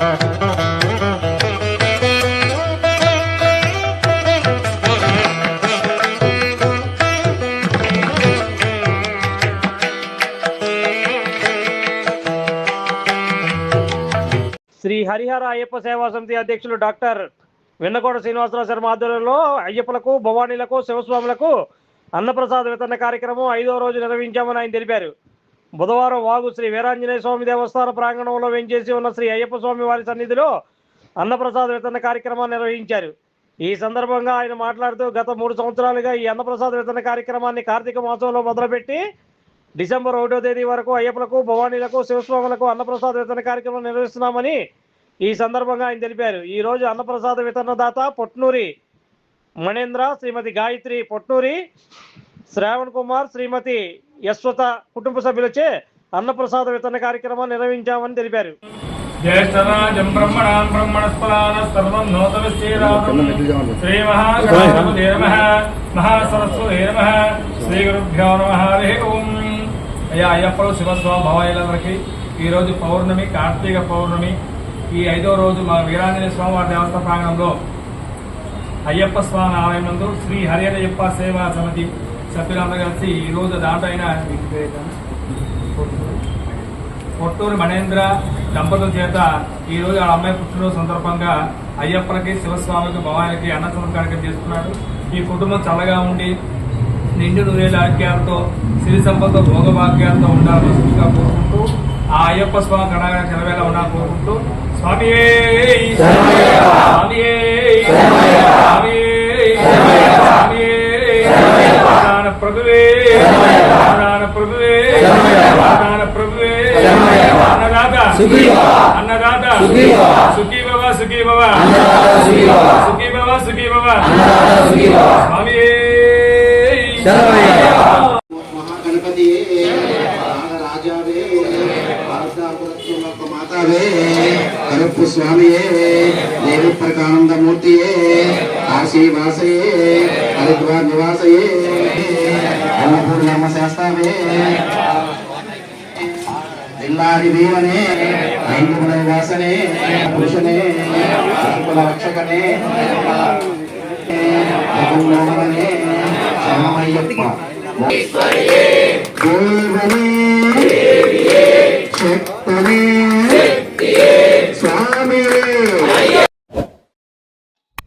శ్రీ హరిహర అయ్యప్ప సేవా సమితి అధ్యక్షులు డాక్టర్ వెన్నకోట శ్రీనివాసరావు శర్మ ఆధ్వర్యంలో అయ్యప్పలకు భవానీలకు శివస్వాములకు అన్నప్రసాద వితరణ కార్యక్రమం ఐదో రోజు నిర్వహించామని ఆయన తెలిపారు. బుధవారం వాగు శ్రీ వీరాంజనేయ స్వామి దేవస్థాన ప్రాంగణంలో వెంచేసి ఉన్న శ్రీ అయ్యప్ప స్వామి వారి సన్నిధిలో అన్నప్రసాద వితరణ కార్యక్రమాన్ని నిర్వహించారు. ఈ సందర్భంగా ఆయన మాట్లాడుతూ గత మూడు సంవత్సరాలుగా ఈ అన్నప్రసాద వితరణ కార్యక్రమాన్ని కార్తీక మాసంలో మొదలుపెట్టి డిసెంబర్ ఒకటో తేదీ వరకు అయ్యప్పలకు భవానీలకు శివస్వాములకు అన్నప్రసాద వితరణ కార్యక్రమం నిర్వహిస్తున్నామని ఈ సందర్భంగా ఆయన తెలిపారు. ఈ రోజు అన్నప్రసాద వితరణదాత పొట్నూరి మణేంద్ర శ్రీమతి గాయత్రి పొట్నూరి శ్రావణ్ కుమార్ శ్రీమతి యశ్వత కుటుంబ సభ్యులచే అన్నప్రసాద వితరణ కార్యక్రమం నిర్వహించామని తెలిపారు. అయ్యా అయ్యప్పలు శివస్వామి భవాయిలందరికీ ఈరోజు పౌర్ణమి కార్తీక పౌర్ణమి. ఈ ఐదో రోజు మా వీరాంజనేయ స్వామి వారి దేవస్థాన ప్రాంగణంలో అయ్యప్ప స్వామి ఆలయం నందు శ్రీ హరియయ్యప్ప సేవా సమితి సభ్యులందరూ కలిసి ఈ రోజు దాంట్లో అయిన పొట్టూరు మణేంద్ర దంపతుల చేత ఈ రోజు ఆ అమ్మాయి పుట్టినరోజు సందర్భంగా అయ్యప్పలకి శివస్వామికి భవానికి అన్న సంస్కారం చేస్తున్నాడు. ఈ కుటుంబం చల్లగా ఉండి నిండు నూరేళ్ళ ఆరోగ్యాలతో సిరి సంపద భోగభాగ్యాలతో ఉండాలని మనస్ఫూర్తిగా కోరుకుంటూ ఆ అయ్యప్ప స్వామి కడగా నెలవేళ ఉండాలని కోరుకుంటూ స్వామి స్వామి ప్రభువే ప్రాణ ప్రభువే ప్రాణ ప్రభువే అన్నదాత అన్నదాత సుఖీ భవ సుఖీ భవ సుఖీ భవ సుఖీ భవ స్వామి మహాగణపతి నాగరాజావే భారతాపురత్వ మాతావే కరుప్పు స్వామియే దేవి ప్రకానందమూర్తియే కాశీవాసయే హరిద్వార్ నివాసయే. అన్నపూర్ణమ్మ శాస్తావే. ఇల్లారి వీరనే ఐందుల వాసనే పురుషనే కుల రక్షకనే శరణమయ్యప్ప దేవనే